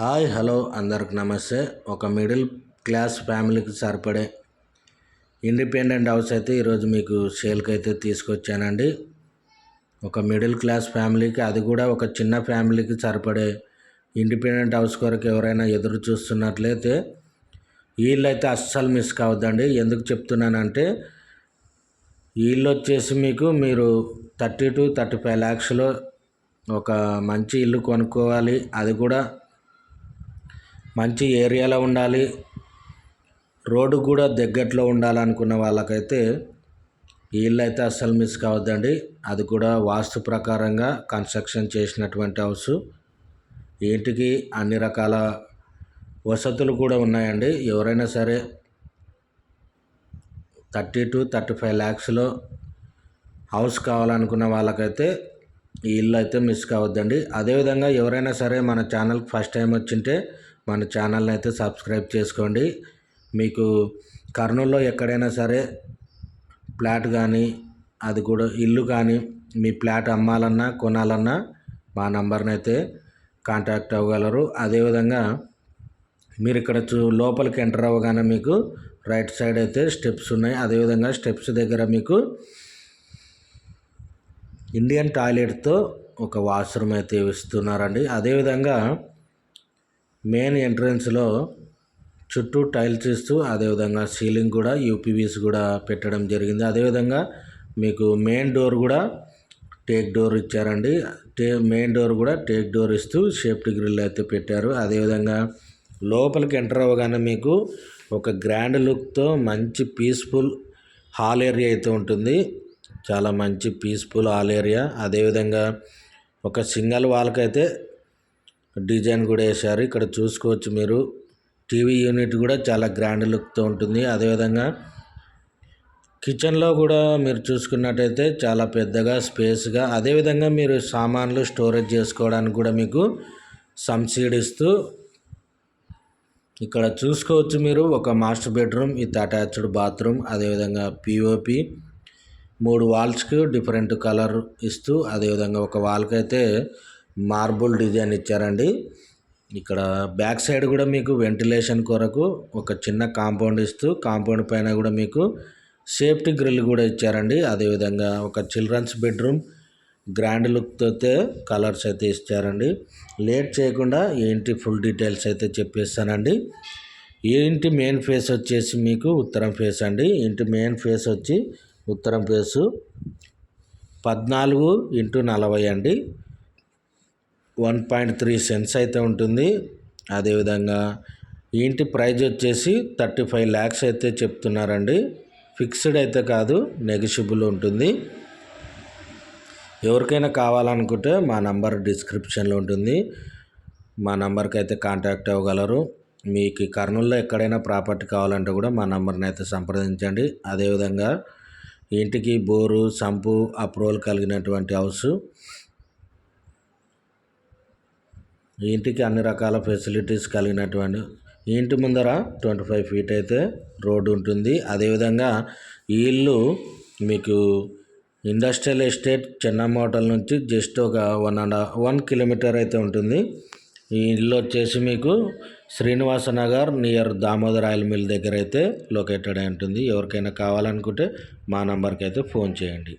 Hi hello అందరికి నమస్తే. ఒక మిడిల్ క్లాస్ ఫ్యామిలీకి సరిపడే ఇండిపెండెంట్ హౌస్ అయితే ఈరోజు మీకు సేల్కి అయితే తీసుకొచ్చానండి. ఒక మిడిల్ క్లాస్ ఫ్యామిలీకి అది కూడా ఒక చిన్న ఫ్యామిలీకి సరిపడే ఇండిపెండెంట్ హౌస్ కొరకు ఎవరైనా ఎదురు చూస్తున్నట్లయితే వీళ్ళైతే అస్సలు మిస్ కావద్దండి. ఎందుకు చెప్తున్నానంటే వీళ్ళు వచ్చేసి మీకు మీరు థర్టీ టు థర్టీ ఫైవ్ ల్యాక్స్లో ఒక మంచి ఇల్లు కొనుక్కోవాలి. అది కూడా మంచి ఏరియాలో ఉండాలి. రోడ్డు కూడా దగ్గరలో ఉండాలనుకున్న వాళ్ళకైతే ఇల్లు అయితే అస్సలు మిస్ కావద్దండి. అది కూడా వాస్తు ప్రకారంగా కన్స్ట్రక్షన్ చేసినటువంటి హౌస్. ఇంటికి అన్ని రకాల వసతులు కూడా ఉన్నాయండి. ఎవరైనా సరే థర్టీ టు థర్టీ ఫైవ్ ల్యాక్స్లో హౌస్ కావాలనుకున్న వాళ్ళకైతే ఈ ఇల్లు అయితే మిస్ కావద్దండి. అదేవిధంగా ఎవరైనా సరే మన ఛానల్కి ఫస్ట్ టైం వచ్చింటే మన ఛానల్ని అయితే సబ్స్క్రైబ్ చేసుకోండి. మీకు కర్నూలులో ఎక్కడైనా సరే ఫ్లాట్ కానీ అది కూడా ఇల్లు కానీ మీ ఫ్లాట్ అమ్మాలన్నా కొనాలన్నా మా నంబర్ని అయితే కాంటాక్ట్ అవ్వగలరు. అదేవిధంగా మీరు ఇక్కడ చూ లోపలికి ఎంటర్ అవ్వగానే మీకు రైట్ సైడ్ అయితే స్టెప్స్ ఉన్నాయి. అదేవిధంగా స్టెప్స్ దగ్గర మీకు ఇండియన్ టాయిలెట్తో ఒక వాష్రూమ్ అయితే ఇస్తున్నారండి. అదేవిధంగా మెయిన్ ఎంట్రన్స్లో చుట్టూ టైల్స్ ఇస్తూ అదేవిధంగా సీలింగ్ కూడా యూపీవీస్ కూడా పెట్టడం జరిగింది. అదేవిధంగా మీకు మెయిన్ డోర్ కూడా టేక్ డోర్ ఇచ్చారండి. టే మెయిన్ డోర్ కూడా టేక్ డోర్ ఇస్తూ సేఫ్టీ గ్రిల్ అయితే పెట్టారు. అదేవిధంగా లోపలికి ఎంటర్ అవ్వగానే మీకు ఒక గ్రాండ్ లుక్తో మంచి పీస్ఫుల్ హాల్ ఏరియా అయితే ఉంటుంది. చాలా మంచి పీస్ఫుల్ హాల్ ఏరియా. అదేవిధంగా ఒక సింగల్ వాల్కైతే డిజైన్ కూడా వేశారు. ఇక్కడ చూసుకోవచ్చు మీరు. టీవీ యూనిట్ కూడా చాలా గ్రాండ్ లుక్తో ఉంటుంది. అదేవిధంగా కిచెన్లో కూడా మీరు చూసుకున్నట్టయితే చాలా పెద్దగా స్పేస్గా అదేవిధంగా మీరు సామాన్లు స్టోరేజ్ చేసుకోవడానికి కూడా మీకు సబ్సిడీ ఇస్తూ ఇక్కడ చూసుకోవచ్చు మీరు. ఒక master bedroom with attached bathroom అదేవిధంగా పిఓపి మూడు వాల్స్కి డిఫరెంట్ కలర్ ఇస్తూ అదేవిధంగా ఒక వాల్కి అయితే మార్బుల్ డిజైన్ ఇచ్చారండి. ఇక్కడ బ్యాక్ సైడ్ కూడా మీకు వెంటిలేషన్ కొరకు ఒక చిన్న కాంపౌండ్ ఇస్తూ కాంపౌండ్ పైన కూడా మీకు సేఫ్టీ గ్రిల్ కూడా ఇచ్చారండి. అదేవిధంగా ఒక చిల్డ్రన్స్ బెడ్రూమ్ గ్రాండ్ లుక్తో కలర్స్ అయితే ఇచ్చారండి. లేట్ చేయకుండా ఏంటి ఫుల్ డీటెయిల్స్ అయితే చెప్పేస్తానండి. ఈ ఇంటి మెయిన్ ఫేస్ వచ్చేసి మీకు ఉత్తరం ఫేస్ అండి. ఇంటి మెయిన్ ఫేస్ వచ్చి ఉత్తరం ఫేసు పద్నాలుగు ఇంటూ నలభై అండి. వన్ పాయింట్ త్రీ సెన్స్ అయితే ఉంటుంది. అదేవిధంగా ఇంటి ప్రైజ్ వచ్చేసి థర్టీ ఫైవ్ ల్యాక్స్ అయితే చెప్తున్నారండి. ఫిక్స్డ్ అయితే కాదు నెగిషిబుల్ ఉంటుంది. ఎవరికైనా కావాలనుకుంటే మా నంబర్ డిస్క్రిప్షన్లో ఉంటుంది. మా నంబర్కి అయితే కాంటాక్ట్ అవ్వగలరు. మీకు కర్నూలులో ఎక్కడైనా ప్రాపర్టీ కావాలంటే కూడా మా నంబర్ని అయితే సంప్రదించండి. అదేవిధంగా ఇంటికి బోరు సంపు అప్రూవల్ కలిగినటువంటి హౌస్ ఇంటికి అన్ని రకాల ఫెసిలిటీస్ కలిగినటువంటి ఇంటి ముందర ట్వంటీ ఫైవ్ ఫీట్ అయితే రోడ్డు ఉంటుంది. అదేవిధంగా ఈ ఇల్లు మీకు ఇండస్ట్రియల్ ఎస్టేట్ చిన్న మోటల్ నుంచి జస్ట్ ఒక వన్ అండ్ వన్ కిలోమీటర్ అయితే ఉంటుంది. ఈ ఇల్లు వచ్చేసి మీకు Srinivasa Nagar near Damodar oil mill దగ్గర అయితే లొకేటెడ్ అయి ఉంటుంది. ఎవరికైనా కావాలనుకుంటే మా నంబర్కి అయితే ఫోన్ చేయండి.